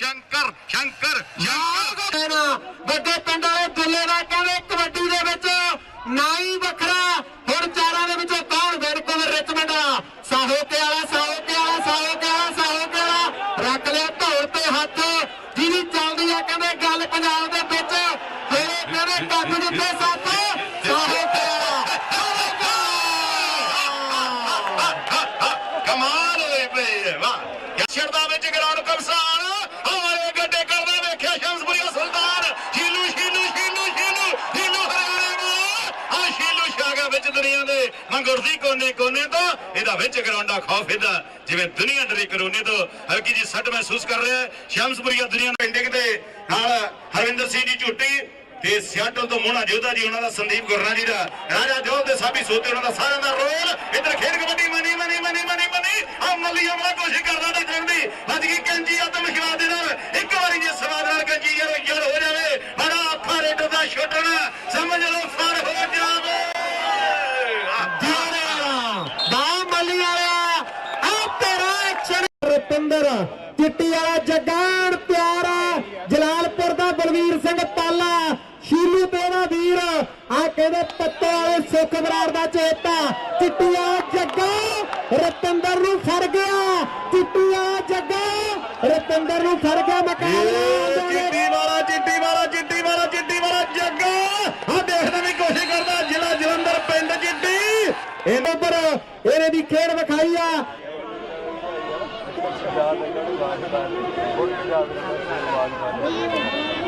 ਸ਼ੰਕਰ ਸ਼ੰਕਰ ਸ਼ੰਕਰ। ਵੱਡੇ ਪਿੰਡ ਵਾਲੇ ਬੱਲੇ ਦਾ ਕਹਿੰਦੇ ਕਬੱਡੀ ਦੇ ਵਿੱਚ ਨਾ ਵੱਖਰਾ ਹੁਣ ਚਾਰਾਂ ਦੇ ਵਿੱਚੋਂ ਕੌਣ ਵੈਨਕੂਵਰ ਰਿਚਮੰਡ ਸਾਹੋ ਤੇ ਵਾਲਾ ਸਾਹੋ ਤੇ ਵਾਲਾ ਸਾਹੋ ਤੇ ਵਾਲਾ ਸਾਹੋ ਤੇ ਵਾਲਾ ਰੱਖ ਲਿਆ ਢੋਲ ਤੇ ਹੱਥ ਜਿਹਦੀ ਚੱਲਦੀ ਆ ਕਹਿੰਦੇ ਗੱਲ ਪੰਜਾਬ ਦੇ ਵਿੱਚ। ਫੇਰ ਕਹਿੰਦੇ ਕੱਟ ਦਿੱਤੇ ਸਾਥ ਸਾਹੋ ਤੇ ਕਮਾਲ ਹੋਈ ਪਈ ਹੈ ਵਾਹ। ਸ਼ਰਦਾ ਵਿੱਚ ਗਰਾਊਂਡ ਕਬਸਾ ਵਿੱਚ ਦੁਨੀਆ ਦੇ ਮੰਗੁਰਦੀ ਕੋਨੇ ਕੋਨੇ ਤੋਂ। ਇਹਦਾ ਵਿੱਚ ਗਰਾਊਂਡਾ ਖੌਫ ਇਹਦਾ, ਜਿਵੇਂ ਦੁਨੀਆ ਡਰੀ ਕਰੋਨੇ ਤੋਂ। ਹਲਕੀ ਜੀ ਸੱਟ ਮਹਿਸੂਸ ਕਰ ਰਿਹਾ ਸ਼ਮਸਪੁਰੀਆ ਦੁਨੀਆ ਦੇ ਪਿੰਡੇ ਦੇ ਨਾਲ ਹਰਵਿੰਦਰ ਸਿੰਘ ਜੀ ਝੁੱਟੀ ਤੇ ਸਿਆਟਲ ਤੋਂ ਮੋਹਣਾ ਜੋਧਾ ਜੀ, ਉਹਨਾਂ ਦਾ ਸੰਦੀਪ ਗੁਰਨਾ ਜੀ ਦਾ। ਰਾਜਾ ਜੋਧ ਦੇ ਸਾਬੀ ਸੋਤੇ ਉਹਨਾਂ ਦਾ ਸਾਰਿਆਂ ਦਾ ਰੋਲ। ਇੱਧਰ ਖੇਡ ਕਬੱਡੀ ਮਨੀ ਮਨੀ ਮਨੀ ਮਨੀ ਮਨੀ ਆ ਮੱਲੀ ਆਪਣਾ ਕੋਸ਼ਿਸ਼ ਕਰਦਾ ਤੇ ਚੜਦੀ ਅੱਜ ਕੀ ਕੰਜੀ ਆਤਮ ਵਿਸ਼ਵਾਸ ਦੇ ਨਾਲ। ਇੱਕ ਵਾਰੀ ਜੇ ਸਵਾਦ ਨਾਲ ਕੰਜੀ ਯਾਰ ਯਾਰ ਹੋ ਜਾਵੇ, ਬੜਾ ਔਖਾ ਰੇਡਰ ਦਾ ਛੁੱਟਣਾ ਸਮਝ ਲਓ ਰਤਿੰਦਰ ਚਿੱਟੀ ਵਾਲਾ ਜਗਾਨ ਪਿਆਰਾ ਜਲਾਲਪੁਰ ਦਾ ਬਲਵੀਰ ਸਿੰਘ ਤਾਲਾ ਸ਼ੀਲੂ ਤੇਰਾ ਵੀਰ। ਆ ਕਹਿੰਦੇ ਪੱਤੇ ਵਾਲੇ ਸੁਖ ਬਰਾੜ ਦਾ ਚੇਤਾ। ਚਿੱਟੀਆ ਜੱਗਾ ਰਤਿੰਦਰ ਨੂੰ ਫੜ ਗਿਆ। ਚਿੱਟੀਆ ਜੱਗਾ ਰਤਿੰਦਰ ਨੂੰ ਫੜ ਗਿਆ ਮਕਾਨ ਚਿੱਟੀ ਵਾਲਾ ਚਿੱਟੀ ਵਾਲਾ ਚਿੱਟੀ ਵਾਲਾ ਚਿੱਟੀ ਵਾਲਾ ਜੱਗਾ। ਆ ਦੇਖਣ ਦੀ ਕੋਸ਼ਿਸ਼ ਕਰਦਾ ਜ਼ਿਲ੍ਹਾ ਜਲੰਧਰ ਪਿੰਡ ਚਿੱਟੀ। ਇਹਦੇ ਉੱਪਰ ਇਹਨੇ ਦੀ ਖੇਡ ਵਿਖਾਈ ਆ। ਬਾਅਦ ਇਹਨਾਂ ਨੂੰ ਬਾਅਦ ਬਾਅਦ ਹੁਣ ਪੰਜਾਬ ਦੇ ਲੋਕਾਂ ਨੂੰ ਬਾਅਦ ਬਾਅਦ